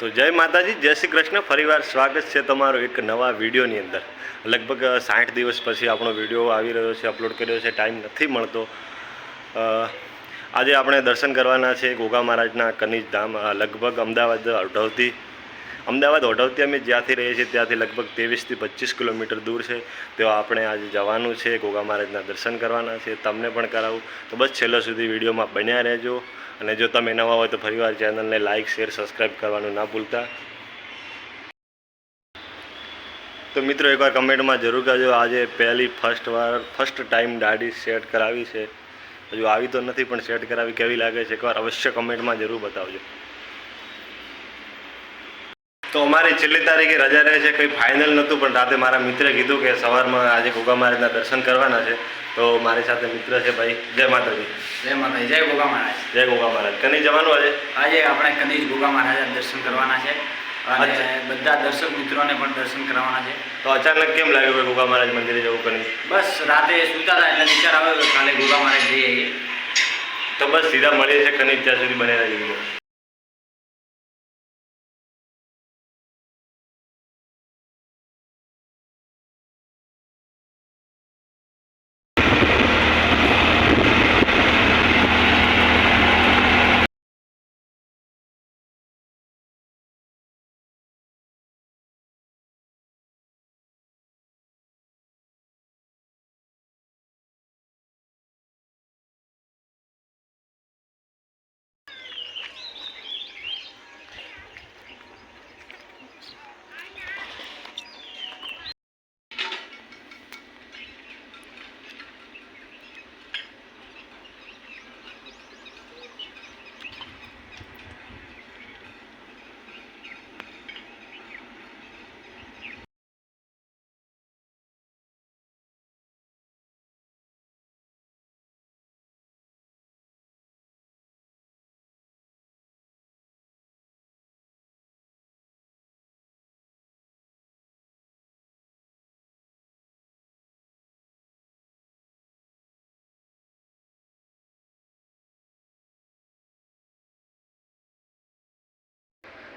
તો જય માતાજી, જય શ્રી કૃષ્ણ. ફરીવાર સ્વાગત છે તમારું એક નવા વિડીયોની અંદર. લગભગ સાઠ દિવસ પછી આપણો વીડિયો આવી રહ્યો છે, અપલોડ કર્યો છે, ટાઈમ નથી મળતો. આજે આપણે દર્શન કરવાના છે ગોગા મહારાજના કનિજ ધામ લગભગ અમદાવાદ અઢવથી અમદાવાદ ઓઢવથી અમે જ્યાંથી રહીએ છીએ ત્યાંથી લગભગ ત્રેવીસથી પચીસ કિલોમીટર દૂર છે. તો આપણે આજે જવાનું છે, ગોગા મહારાજના દર્શન કરવાના છે. તમને પણ કરાવું. તો બસ છેલ્લા સુધી વિડીયોમાં બન્યા રહેજો. અને જો તમે નવા હોય તો ફરીવાર ચેનલને લાઇક શેર સબસ્ક્રાઈબ કરવાનું ના ભૂલતા. તો મિત્રો એકવાર કમેન્ટમાં જરૂર કરજો આજે પહેલી ફર્સ્ટ વાર ફર્સ્ટ ટાઈમ દાઢી સેટ કરાવી છે. હજુ આવી તો નથી, પણ સેટ કરાવી કેવી લાગે છે? એકવાર અવશ્ય કમેન્ટમાં જરૂર બતાવજો. તો અમારી છેલ્લી તારીખે રજા રહે છે કંઈ ફાઇનલ નહોતું પણ રાતે મારા મિત્રે કીધું કે સવારમાં આજે ગોગા મહારાજના દર્શન કરવાના છે. તો મારી સાથે મિત્ર છે ભાઈ જય માતાજી. જય માતાજી જય ગોગા મહારાજ જય ગોગા મહારાજ કની જવાનું આજે? આજે આપણે કનીજ ગોગા મહારાજના દર્શન કરવાના છે અને બધા દર્શક મિત્રોને પણ દર્શન કરવાના છે. તો અચાનક કેમ લાગ્યું કે ગોગા મહારાજ મંદિરે જવું કની બસ રાતે સૂતા હતા એટલે વિચાર આવ્યો કે કાલે ગોગા મહારાજ જઈએ. આવીએ. તો બસ સીધા મળીએ છે કની ત્યાં સુધી બનેલા જઈએ.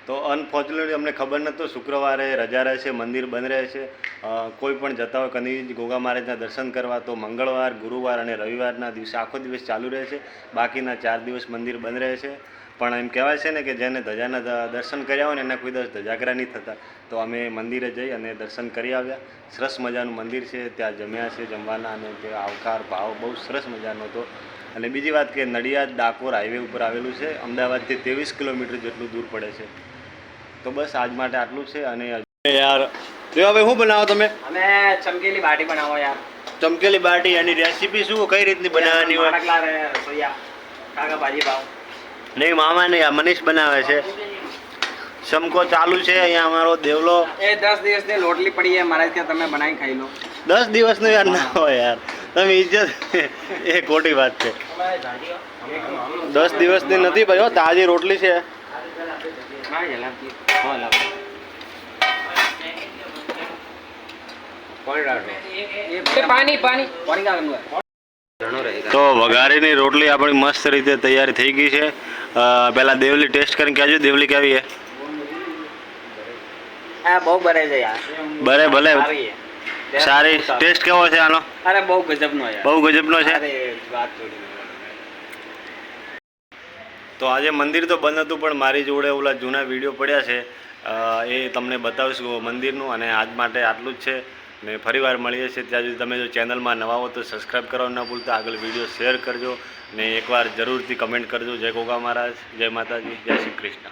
તો અનફોર્ચ્યુનેટલી અમને ખબર નહોતું. શુક્રવારે રજા રહે છે મંદિર બંધ રહે છે અ, કોઈ પણ જતા હોય કની ગોગા મહારાજના દર્શન કરવા તો મંગળવાર ગુરુવાર અને રવિવારના દિવસે આખો દિવસ ચાલુ રહે છે બાકીના ચાર દિવસ મંદિર બંધ રહે છે પણ એમ કહેવાય છે ને કે જેને ધજાના દર્શન કર્યા હોય ને એના કોઈ દિવસ ધજાગરા નહીં થતા. તો અમે મંદિરે જઈ અને દર્શન કરી આવ્યા. સરસ મજાનું મંદિર છે ત્યાં જમ્યા છે જમવાના અને તે આવકાર ભાવ બહુ સરસ મજાનો હતો. અને બીજી વાત કે નડિયાદ ડાકોર હાઈવે ઉપર આવેલું છે. અમદાવાદથી ત્રેવીસ કિલોમીટર જેટલું દૂર પડે છે. તો બસ આજ માટે આટલું છે અને યાર દેવાભાઈ શું બનાવો તમે? અમે ચમકેલી બાટી બનાવો યાર. ચમકેલી બાટી એની રેસીપી શું? કઈ રીતની બનાવવાની હોય? કાકા ભાજી ભાવ નહીં મામા નહીં આ મનીષ બનાવે છે. ચમકો ચાલુ છે અહીંયા અમારો દેવલો. એ દસ દિવસની લોટલી પડી છે મારા ત્યાં તમે બનાવી ખાઈ લો. દસ દિવસનો યાર ના હોય યાર. તમે ઇજ્જત એ ખોટી વાત છે. દસ દિવસની નથી ભાઈ હો તાજી રોટલી છે. પાણી પાણી. પાણી તો વઘારીની રોટલી આપણી મસ્ત રીતે તૈયાર થઈ ગઈ છે. પેલા પહેલા દેવલી ટેસ્ટ કરીને કહેજો દેવલી કેવી છે? બહુ બરે છે યાર. બરે ભલે. સારી. ટેસ્ટ કેવો છે આનો? અરે બહુ ગજબનો યાર બહુ ગજબનો છે? વાત. તો આજે મંદિર તો બંધ હતું, પણ મારી જોડે ઓલા જૂના વીડિયો પડ્યા છે. એ તમને બતાવીશું મંદિરનું, અને આજ માટે આટલું જ છે. ને ફરીવાર મળીએ છીએ. ત્યાં સુધી તમે જો ચેનલમાં નવા હો તો સબસ્ક્રાઈબ કરવાનું ના ભૂલતા. આગળ વીડિયો શેર કરજો. ને એકવાર જરૂરથી કમેન્ટ કરજો. જય ગોગા મહારાજ, જય માતાજી, જય શ્રી કૃષ્ણ.